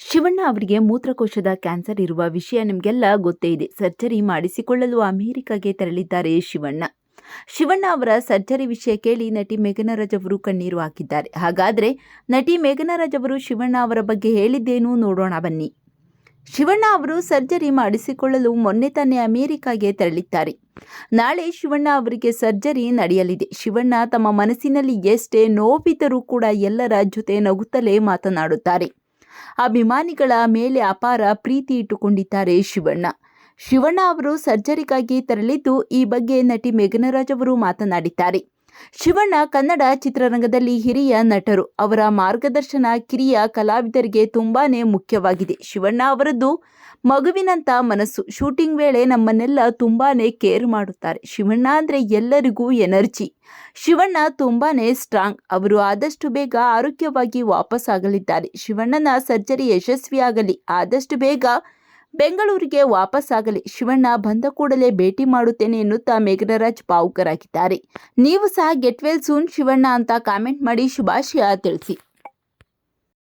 ಶಿವಣ್ಣ ಅವರಿಗೆ ಮೂತ್ರಕೋಶದ ಕ್ಯಾನ್ಸರ್ ಇರುವ ವಿಷಯ ನಿಮಗೆಲ್ಲ ಗೊತ್ತೇ ಇದೆ. ಸರ್ಜರಿ ಮಾಡಿಸಿಕೊಳ್ಳಲು ಅಮೆರಿಕಾಗೆ ತೆರಳಿದ್ದಾರೆ ಶಿವಣ್ಣ. ಶಿವಣ್ಣ ಅವರ ಸರ್ಜರಿ ವಿಷಯ ಕೇಳಿ ನಟಿ ಮೇಘನರಾಜ್ ಅವರು ಕಣ್ಣೀರು ಹಾಕಿದ್ದಾರೆ. ಹಾಗಾದರೆ ನಟಿ ಮೇಘನರಾಜ್ ಅವರು ಶಿವಣ್ಣ ಅವರ ಬಗ್ಗೆ ಹೇಳಿದ್ದೇನು ನೋಡೋಣ ಬನ್ನಿ. ಶಿವಣ್ಣ ಅವರು ಸರ್ಜರಿ ಮಾಡಿಸಿಕೊಳ್ಳಲು ಮೊನ್ನೆ ತಾನೇ ಅಮೆರಿಕಾಗೆ ತೆರಳಿದ್ದಾರೆ. ನಾಳೆ ಶಿವಣ್ಣ ಅವರಿಗೆ ಸರ್ಜರಿ ನಡೆಯಲಿದೆ. ಶಿವಣ್ಣ ತಮ್ಮ ಮನಸ್ಸಿನಲ್ಲಿ ಎಷ್ಟೇ ನೋವಿದ್ದರೂ ಕೂಡ ಎಲ್ಲರ ಜೊತೆ ನಗುತ್ತಲೇ ಮಾತನಾಡುತ್ತಾರೆ. ಅಭಿಮಾನಿಗಳ ಮೇಲೆ ಅಪಾರ ಪ್ರೀತಿ ಇಟ್ಟುಕೊಂಡಿದ್ದಾರೆ ಶಿವಣ್ಣ. ಶಿವಣ್ಣ ಅವರು ಸರ್ಜರಿಗಾಗಿ ತೆರಳಿದ್ದು ಈ ಬಗ್ಗೆ ನಟಿ ಮೇಘನರಾಜ್ ಅವರು ಮಾತನಾಡಿದ್ದಾರೆ. ಶಿವಣ್ಣ ಕನ್ನಡ ಚಿತ್ರರಂಗದಲ್ಲಿ ಹಿರಿಯ ನಟರು. ಅವರ ಮಾರ್ಗದರ್ಶನ ಕಿರಿಯ ಕಲಾವಿದರಿಗೆ ತುಂಬಾನೇ ಮುಖ್ಯವಾಗಿದೆ. ಶಿವಣ್ಣ ಅವರದ್ದು ಮಗುವಿನಂತ ಮನಸ್ಸು. ಶೂಟಿಂಗ್ ವೇಳೆ ನಮ್ಮನ್ನೆಲ್ಲ ತುಂಬಾನೇ ಕೇರ್ ಮಾಡುತ್ತಾರೆ. ಶಿವಣ್ಣ ಅಂದರೆ ಎಲ್ಲರಿಗೂ ಎನರ್ಜಿ. ಶಿವಣ್ಣ ತುಂಬಾನೇ ಸ್ಟ್ರಾಂಗ್. ಅವರು ಆದಷ್ಟು ಬೇಗ ಆರೋಗ್ಯವಾಗಿ ವಾಪಸ್ ಆಗಲಿದ್ದಾರೆ ಶಿವಣ್ಣನ ಸರ್ಜರಿ ಯಶಸ್ವಿಯಾಗಲಿ. ಆದಷ್ಟು ಬೇಗ ಬೆಂಗಳೂರಿಗೆ ವಾಪಸ್ಸಾಗಲಿ. ಶಿವಣ್ಣ ಬಂದ ಕೂಡಲೇ ಭೇಟಿ ಮಾಡುತ್ತೇನೆ ಎನ್ನುತ್ತಾ ಮೇಘನರಾಜ್ ಪಾವುಕರಾಗಿದ್ದಾರೆ ನೀವು ಸಹ ಗೆಟ್ ವೆಲ್ ಸೂನ್ ಶಿವಣ್ಣ ಅಂತ ಕಾಮೆಂಟ್ ಮಾಡಿ ಶುಭಾಶಯ ತಿಳಿಸಿ.